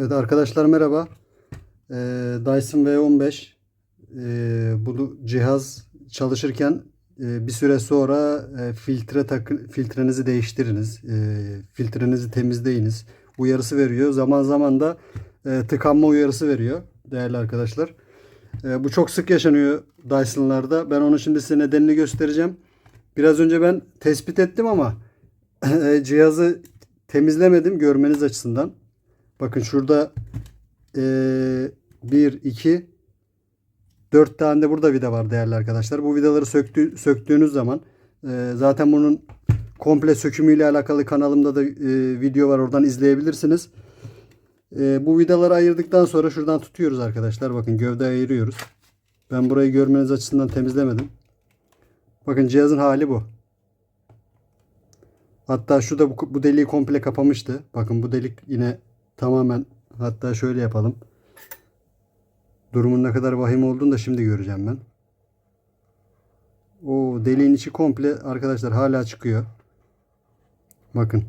Evet arkadaşlar merhaba. Ee, Dyson V15 ee, bu cihaz çalışırken e, bir süre sonra e, filtre takı, filtrenizi değiştiriniz. E, filtrenizi temizleyiniz. Uyarısı veriyor. Zaman zaman da e, tıkanma uyarısı veriyor değerli arkadaşlar. E, bu çok sık yaşanıyor Dyson'larda. Ben onun şimdi size nedenini göstereceğim. Biraz önce ben tespit ettim ama e, cihazı temizlemedim görmeniz açısından. Bakın şurada eee 1, 2, 4 tane de burada vida var değerli arkadaşlar. Bu vidaları söktü, söktüğünüz zaman eee, zaten bunun komple sökümüyle alakalı kanalımda da eee, video var. Oradan izleyebilirsiniz. Eee, bu vidaları ayırdıktan sonra şuradan tutuyoruz arkadaşlar. Bakın gövde ayırıyoruz. Ben burayı görmeniz açısından temizlemedim. Bakın cihazın hali bu. Hatta şu da bu, bu deliği komple kapamıştı. Bakın bu delik yine tamamen hatta şöyle yapalım. Durumun ne kadar vahim olduğunu da şimdi göreceğim ben. O deliğin içi komple arkadaşlar hala çıkıyor. Bakın.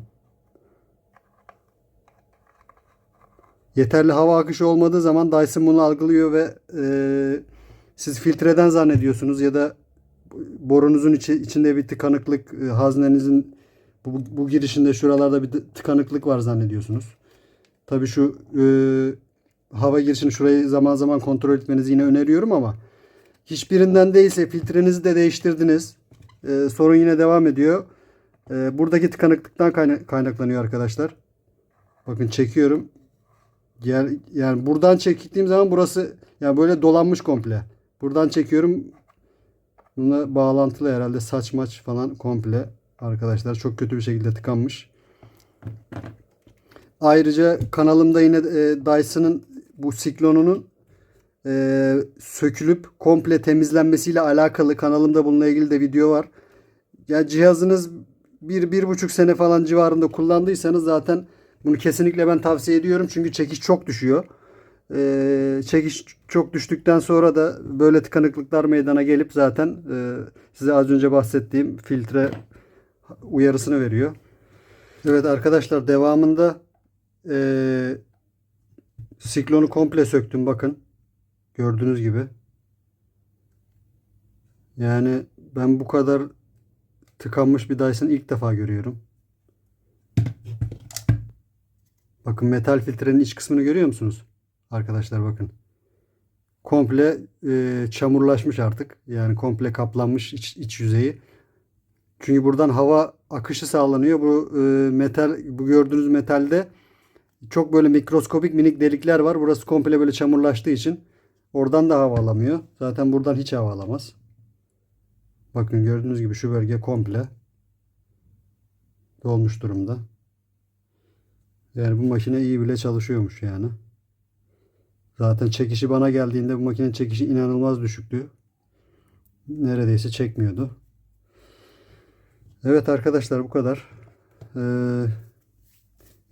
Yeterli hava akışı olmadığı zaman Dyson bunu algılıyor ve e, siz filtreden zannediyorsunuz ya da borunuzun içi, içinde bir tıkanıklık, e, haznenizin bu, bu girişinde şuralarda bir tıkanıklık var zannediyorsunuz. Tabii şu e, hava girişini şurayı zaman zaman kontrol etmenizi yine öneriyorum ama hiçbirinden değilse filtrenizi de değiştirdiniz. E, sorun yine devam ediyor. E, buradaki tıkanıklıktan kayna- kaynaklanıyor arkadaşlar. Bakın çekiyorum. Yer, yani buradan çektiğim zaman burası yani böyle dolanmış komple. Buradan çekiyorum. Bununla bağlantılı herhalde saç maç falan komple arkadaşlar çok kötü bir şekilde tıkanmış. Ayrıca kanalımda yine e, Dyson'ın bu siklonunun e, sökülüp komple temizlenmesiyle alakalı kanalımda bununla ilgili de video var. Yani cihazınız bir, bir buçuk sene falan civarında kullandıysanız zaten bunu kesinlikle ben tavsiye ediyorum. Çünkü çekiş çok düşüyor. E, çekiş çok düştükten sonra da böyle tıkanıklıklar meydana gelip zaten e, size az önce bahsettiğim filtre uyarısını veriyor. Evet arkadaşlar devamında eee siklonu komple söktüm bakın. Gördüğünüz gibi. Yani ben bu kadar tıkanmış bir Dyson ilk defa görüyorum. Bakın metal filtrenin iç kısmını görüyor musunuz? Arkadaşlar bakın. Komple eee, çamurlaşmış artık. Yani komple kaplanmış iç, iç yüzeyi. Çünkü buradan hava akışı sağlanıyor. Bu e, metal bu gördüğünüz metalde çok böyle mikroskopik minik delikler var. Burası komple böyle çamurlaştığı için oradan da hava alamıyor. Zaten buradan hiç hava alamaz. Bakın gördüğünüz gibi şu bölge komple dolmuş durumda. Yani bu makine iyi bile çalışıyormuş yani. Zaten çekişi bana geldiğinde bu makinenin çekişi inanılmaz düşüktü. Neredeyse çekmiyordu. Evet arkadaşlar bu kadar. Ee,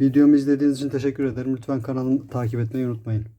videomu izlediğiniz için teşekkür ederim. Lütfen kanalımı takip etmeyi unutmayın.